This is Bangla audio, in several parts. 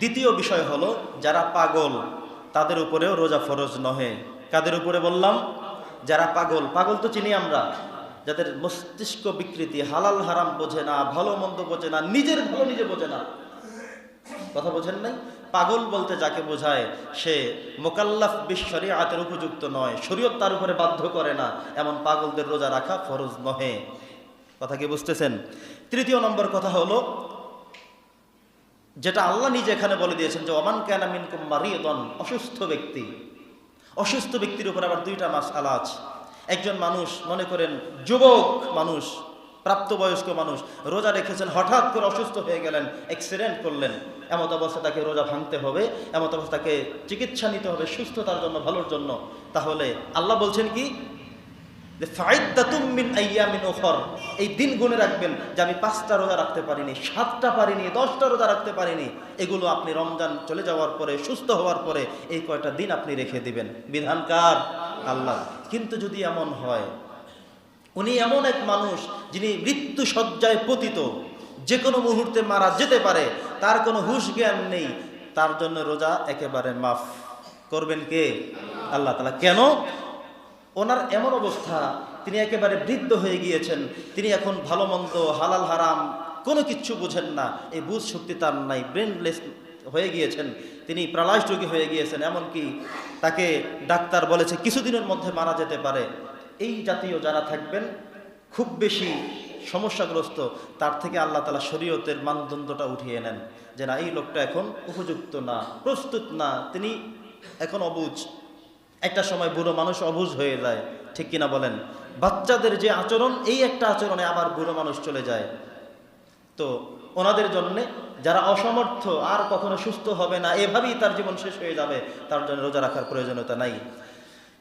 দ্বিতীয় বিষয় হলো, যারা পাগল, তাদের উপরেও রোজা ফরজ নহে। কাদের উপরে বললাম? যারা পাগল পাগল তো চিনি আমরা। যাদের মস্তিষ্ক বিকৃতি, হালাল হারাম বোঝে না, ভালো মন্দ বোঝে না, নিজের ভালো নিজে বোঝে না। কথা বোঝেন নাই? পাগল বলতে যাকে বোঝায়, সে মোকাল্লাফ বিশ্বরী আতের উপযুক্ত নয়, শরীয়ত তার উপরে বাধ্য করে না। এমন পাগলদের রোজা রাখা ফরজ নহে। কথা কি বুঝতেছেন? তৃতীয় নম্বর কথা হলো যেটা আল্লাহ নিজে এখানে বলে দিয়েছেন যে ওমান কেন মিনকুম মারিয়দন অসুস্থ ব্যক্তি। অসুস্থ ব্যক্তির উপর আবার দুইটা মাস আলা আছে। একজন মানুষ, মনে করেন যুবক মানুষ, প্রাপ্তবয়স্ক মানুষ, রোজা রেখেছেন, হঠাৎ করে অসুস্থ হয়ে গেলেন অ্যাক্সিডেন্ট করলেন, এমত অবস্থা তাকে রোজা ভাঙতে হবে, এমত অবস্থা তাকে চিকিৎসা নিতে হবে, সুস্থতার জন্য, ভালোর জন্য। তাহলে আল্লাহ বলছেন কি? যে এই দিন গুনে রাখবেন যে আমি পাঁচটা রোজা রাখতে পারিনি, সাতটা পারিনি, দশটা রোজা রাখতে পারিনি, এগুলো আপনি রমজান চলে যাওয়ার পরে, সুস্থ হওয়ার পরে এই কয়টা দিন আপনি রেখে দিবেন। বিধানকার আল্লাহ। কিন্তু যদি এমন হয়, উনি এমন এক মানুষ যিনি মৃত্যু সজ্জায় পতিত, যে কোনো মুহূর্তে মারা যেতে পারে, তার কোনো হুশ জ্ঞান নেই, তার জন্য রোজা একেবারে মাফ। করবেন কে? আল্লাহ তালা কেন? ওনার এমন অবস্থা, তিনি একেবারে বৃদ্ধ হয়ে গিয়েছেন, তিনি এখন ভালো মন্দ, হালাল হারাম, কোনো কিচ্ছু বুঝেন না, এই বুঝ শক্তি তার নাই ব্রেনলেস হয়ে গিয়েছেন, তিনি প্রালাশ রোগী হয়ে গিয়েছেন, এমনকি তাকে ডাক্তার বলেছে কিছুদিনের মধ্যে মারা যেতে পারে। এই জাতীয় যারা থাকবেন, খুব বেশি সমস্যাগ্রস্ত, তার থেকে আল্লাহ তালা শরীয়তের মানদণ্ডটা উঠিয়ে নেন, যে না, এই লোকটা এখন উপযুক্ত না, প্রস্তুত না, তিনি এখন অবুঝ। একটা সময় বুড়ো মানুষ অবুজ হয়ে যায়, ঠিক কিনা বলেন? বাচ্চাদের যে আচরণ, এই একটা আচরণে আবার বুড়ো মানুষ চলে যায়। তো ওনাদের জন্যে যারা অসমর্থ, আর কখনো সুস্থ হবে না, এভাবেই তার জীবন শেষ হয়ে যাবে, তার জন্য রোজা রাখার প্রয়োজনীয়তা নাই।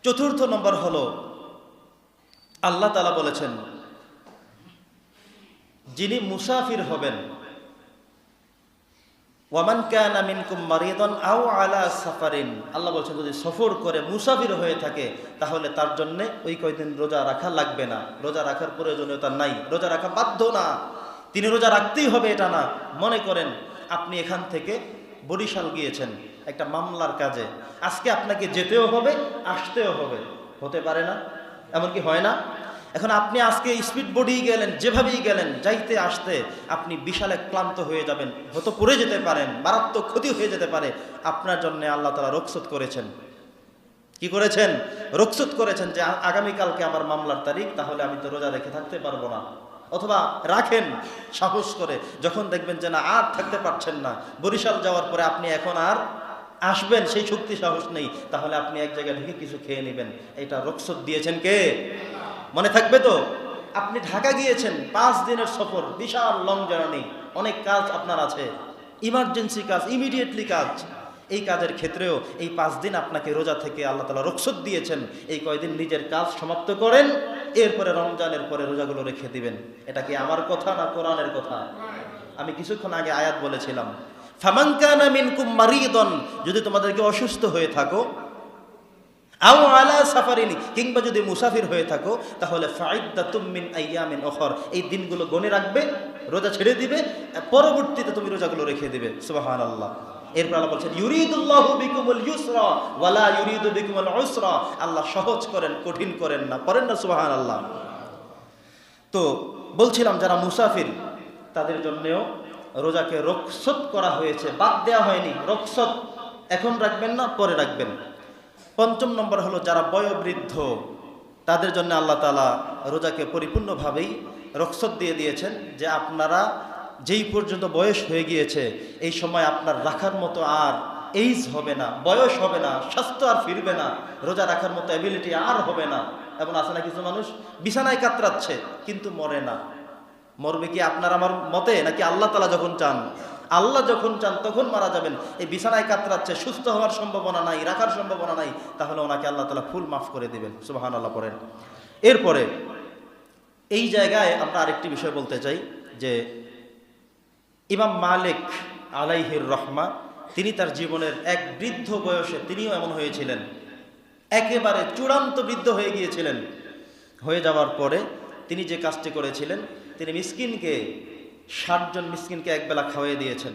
চতুর্থ নম্বর হলো, আল্লাহ তালা বলেছেন, যিনি মুসাফির হবেন ওয়ামান কানা মিনকুম মারিদান আও আলা সাফারিন। আল্লাহ বলছেন, যদি সফর করে মুসাফির হয়ে থাকে, তাহলে তার জন্য ওই কয়দিন রোজা রাখা লাগবে না। রোজা রাখার প্রয়োজনীয়তা নাই। রোজা রাখা বাধ্য না। তিনি রোজা রাখতেই হবে, এটা না। মনে করেন, আপনি এখান থেকে বরিশাল গিয়েছেন, একটা মামলার কাজে। আজকে আপনাকে যেতেও হবে, আসতেও হবে। হতে পারে না। এমনকি হয় না। এখন আপনি আজকে স্পিড বোর্ডেই গেলেন, যেভাবেই গেলেন, যাইতে আসতে আপনি বিশালে ক্লান্ত হয়ে যাবেন, হয়তো পড়ে যেতে পারেন, মারাত্মক ক্ষতি হয়ে যেতে পারে। আপনার জন্য আল্লাহ তালা রক্ষত করেছেন। কি করেছেন? রক্ষত করেছেন যে, আগামীকালকে আমার মামলার তারিখ, তাহলে আমি তো রোজা রেখে থাকতে পারব না। অথবা রাখেন সাহস করে, যখন দেখবেন যে, না, আর থাকতে পারছেন না। বরিশাল যাওয়ার পরে আপনি এখন আর আসবেন, সেই শক্তি সাহস নেই। তাহলে আপনি এক জায়গায় ঢুকে কিছু খেয়ে নেবেন। এটা রক্ষত দিয়েছেন কে? মনে থাকবে তো? আপনি ঢাকা গিয়েছেন, পাঁচ দিনের সফর, বিশাল লং জার্নি অনেক কাজ আপনার আছে। ইমার্জেন্সি কাজ ইমিডিয়েটলি কাজ। এই কাজের ক্ষেত্রেও এই পাঁচ দিন আপনাকে রোজা থেকে আল্লাহ তালা রক্ষত দিয়েছেন। এই কয়দিন নিজের কাজ সমাপ্ত করেন, এরপরে রমজানের পরে রোজাগুলো রেখে দিবেন। এটা কি আমার কথা না কোরআনের কথা? আমি কিছুক্ষণ আগে আয়াত বলেছিলাম ফামাঙ্কানা মিনকুম মারিদন যদি তোমাদেরকে অসুস্থ হয়ে থাকো আও আলা সাফারিনি কিংবা যদি মুসাফির হয়ে থাকো, তাহলে ফাইদ্দাতুম মিন আইয়ামিন ওখর। এই দিনগুলো গনে রাখবে, রোজা ছেড়ে দিবে, পরবর্তীতে তুমি রোজাগুলো রেখে দিবে। সুবহানাল্লাহ। এরপর আল্লাহ বলছেন, ইউরিদুল্লাহু বিকুমুল ইউসরা ওয়ালা ইউরিদু বিকুমুল উসরা। আল্লাহ সহজ করেন, কঠিন করেন না করেন না, সুবহানাল্লাহ। তো বলছিলাম, যারা মুসাফির, তাদের জন্যেও রোজাকে রক্ষত করা হয়েছে, বাদ দেওয়া হয়নি রক্ষত এখন রাখবেন না, পরে রাখবেন। পঞ্চম নম্বর হলো যারা বয়োবৃদ্ধ, তাদের জন্য আল্লাহ তালা রোজাকে পরিপূর্ণভাবেই রক্ষত দিয়ে দিয়েছেন যে আপনারা যেই পর্যন্ত বয়স হয়ে গিয়েছে, এই সময় আপনার রাখার মতো আর এইজ হবে না, বয়স হবে না, স্বাস্থ্য আর ফিরবে না, রোজা রাখার মতো অ্যাবিলিটি আর হবে না। এমন আছে না কিছু মানুষ? বিছানায় কাতরাচ্ছে, কিন্তু মরে না। মরবে কি আপনার আমার মতে, নাকি আল্লাহ তালা যখন চান আল্লাহ যখন চান, তখন মারা যাবেন। এই বিছানায় কাতরাচ্ছে, সুস্থ হওয়ার সম্ভাবনা নাই, রাখার সম্ভাবনা নাই, তাহলে ওনাকে আল্লাহ তালা ফুল মাফ করে দেবেন। সুবাহান আল্লাহ পড়েন। এরপরে এই জায়গায় আমরা আরেকটি বিষয় বলতে চাই, যে ইমাম মালিক আলাইহির রহমা, তিনি তার জীবনের এক বৃদ্ধ বয়সে তিনিও এমন হয়েছিলেন। একেবারে চূড়ান্ত বৃদ্ধ হয়ে গিয়েছিলেন। হয়ে যাওয়ার পরে তিনি যে কাজটি করেছিলেন, তিনি মিসকিনকে ষাটজন মিসকিনকে একবেলা খাওয়াই দিয়েছেন।